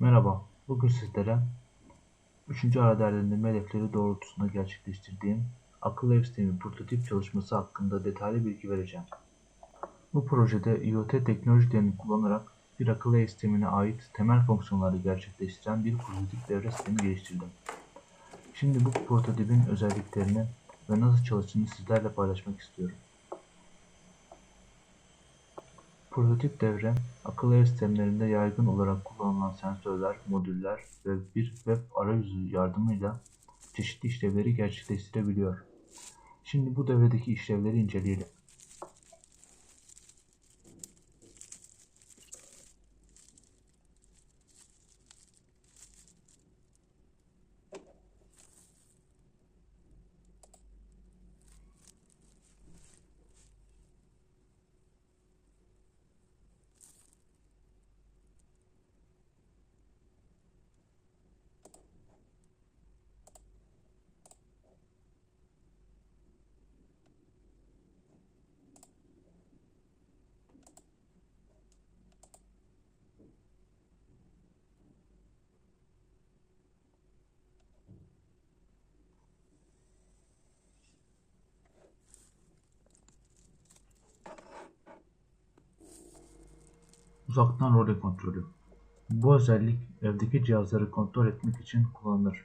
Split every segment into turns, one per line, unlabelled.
Merhaba, bugün sizlere 3. ara değerlendirme hedefleri doğrultusunda gerçekleştirdiğim akıllı ev sistemi prototip çalışması hakkında detaylı bilgi vereceğim. Bu projede IoT teknolojilerini kullanarak bir akıllı ev sistemine ait temel fonksiyonları gerçekleştiren bir prototip devre sistemi geliştirdim. Şimdi bu prototipin özelliklerini ve nasıl çalıştığını sizlerle paylaşmak istiyorum. Prototip devre, akıllı ev sistemlerinde yaygın olarak kullanılan sensörler, modüller ve bir web arayüzü yardımıyla çeşitli işlevleri gerçekleştirebiliyor. Şimdi bu devredeki işlevleri inceleyelim. Uzaktan role kontrolü. Bu özellik evdeki cihazları kontrol etmek için kullanılır.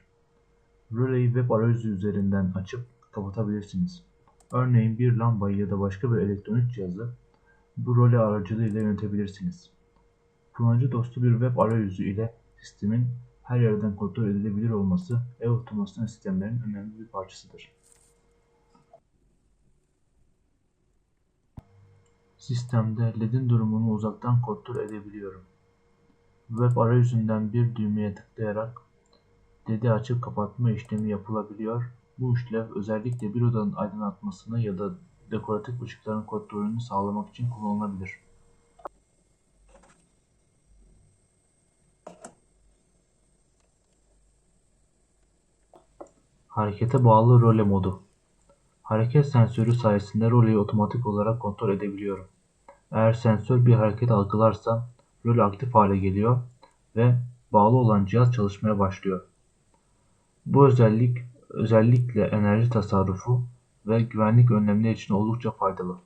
Röleyi web arayüzü üzerinden açıp kapatabilirsiniz. Örneğin bir lambayı ya da başka bir elektronik cihazı bu role aracılığıyla yönetebilirsiniz. Kullanıcı dostu bir web arayüzü ile sistemin her yerden kontrol edilebilir olması ev otomasyon sistemlerinin önemli bir parçasıdır. Sistemde LED'in durumunu uzaktan kontrol edebiliyorum. Web arayüzünden bir düğmeye tıklayarak LED'i açıp kapatma işlemi yapılabiliyor. Bu işlev özellikle bir odanın aydınlatmasını ya da dekoratif ışıkların kontrolünü sağlamak için kullanılabilir. Harekete bağlı role modu. Hareket sensörü sayesinde roleyi otomatik olarak kontrol edebiliyorum. Eğer sensör bir hareket algılarsa rol aktif hale geliyor ve bağlı olan cihaz çalışmaya başlıyor. Bu özellik özellikle enerji tasarrufu ve güvenlik önlemleri için oldukça faydalı.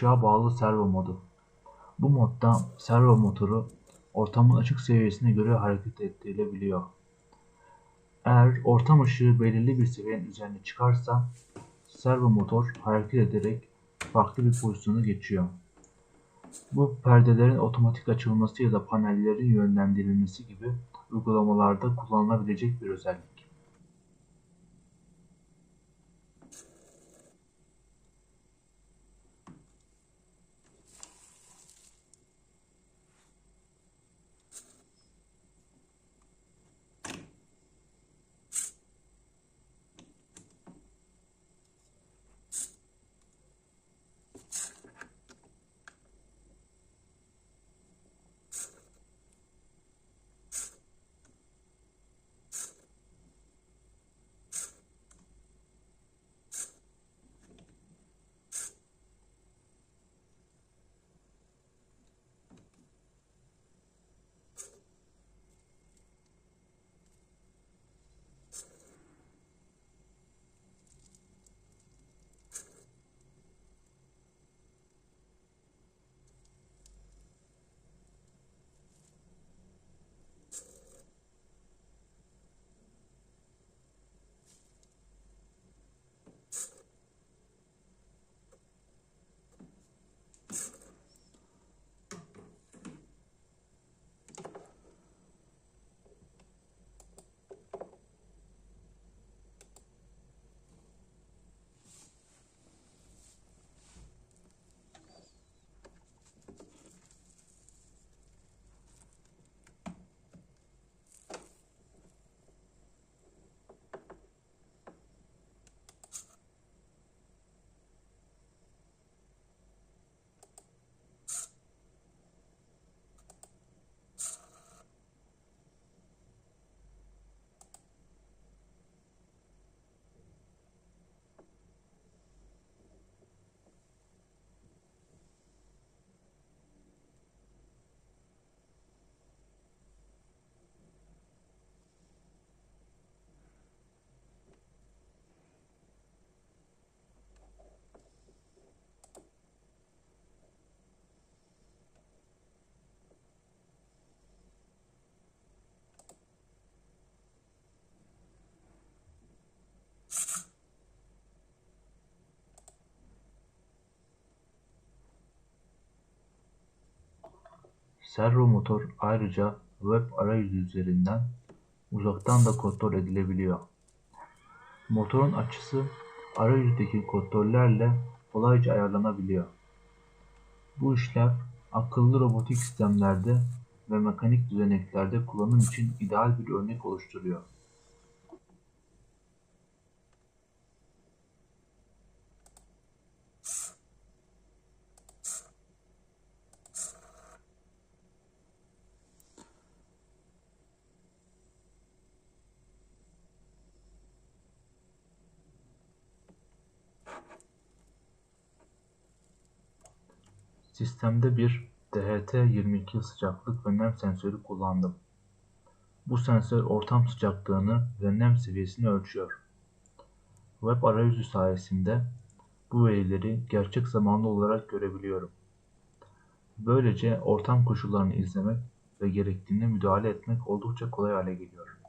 Işığa bağlı servo modu. Bu modda servo motoru ortamın açık seviyesine göre hareket ettirilebiliyor. Eğer ortam ışığı belirli bir seviyenin üzerine çıkarsa servo motor hareket ederek farklı bir pozisyona geçiyor. Bu perdelerin otomatik açılması ya da panellerin yönlendirilmesi gibi uygulamalarda kullanılabilecek bir özellik. Servo motor ayrıca web arayüzü üzerinden uzaktan da kontrol edilebiliyor. Motorun açısı arayüzdeki kontrollerle kolayca ayarlanabiliyor. Bu işler akıllı robotik sistemlerde ve mekanik düzeneklerde kullanım için ideal bir örnek oluşturuyor. Sistemde bir DHT-22 sıcaklık ve nem sensörü kullandım. Bu sensör ortam sıcaklığını ve nem seviyesini ölçüyor. Web arayüzü sayesinde bu verileri gerçek zamanlı olarak görebiliyorum. Böylece ortam koşullarını izlemek ve gerektiğinde müdahale etmek oldukça kolay hale geliyor.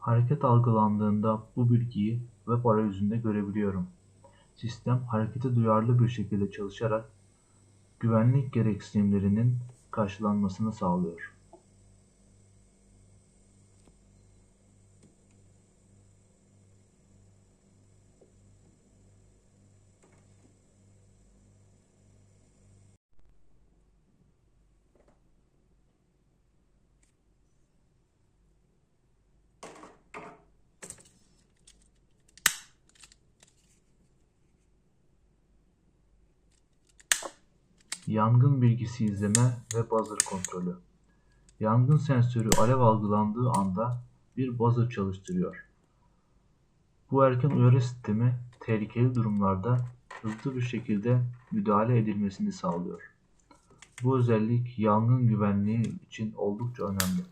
Hareket algılandığında bu bilgiyi web arayüzünde görebiliyorum. Sistem harekete duyarlı bir şekilde çalışarak güvenlik gereksinimlerinin karşılanmasını sağlıyor. Yangın bilgisi izleme ve buzzer kontrolü. Yangın sensörü alev algılandığı anda bir buzzer çalıştırıyor. Bu erken uyarı sistemi tehlikeli durumlarda hızlı bir şekilde müdahale edilmesini sağlıyor. Bu özellik yangın güvenliği için oldukça önemli.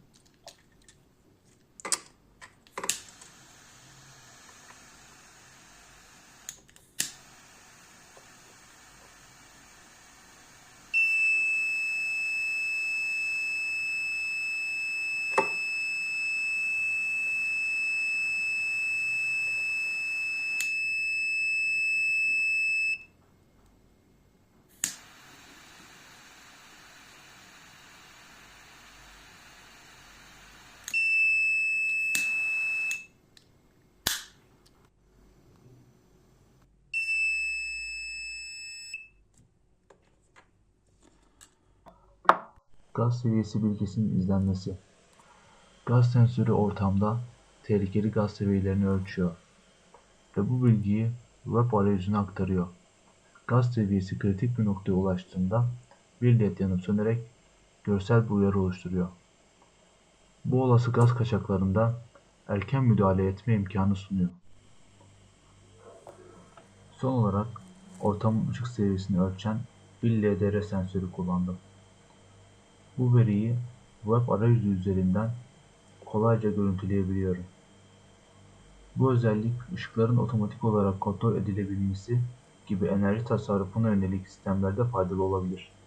Gaz seviyesi bilgisinin izlenmesi. Gaz sensörü ortamda tehlikeli gaz seviyelerini ölçüyor ve bu bilgiyi web arayüzüne aktarıyor. Gaz seviyesi kritik bir noktaya ulaştığında bir led yanıp sönerek görsel bir uyarı oluşturuyor. Bu olası gaz kaçaklarında erken müdahale etme imkanı sunuyor. Son olarak ortamın ışık seviyesini ölçen bir LDR sensörü kullandım. Bu veriyi web arayüzü üzerinden kolayca görüntüleyebiliyorum. Bu özellik ışıkların otomatik olarak kontrol edilebilmesi gibi enerji tasarrufuna yönelik sistemlerde faydalı olabilir.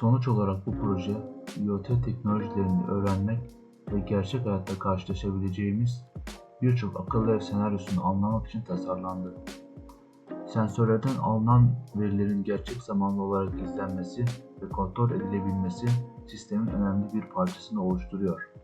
Sonuç olarak bu proje, IoT teknolojilerini öğrenmek ve gerçek hayatta karşılaşabileceğimiz birçok akıllı ev senaryosunu anlamak için tasarlandı. Sensörlerden alınan verilerin gerçek zamanlı olarak izlenmesi ve kontrol edilebilmesi sistemin önemli bir parçasını oluşturuyor.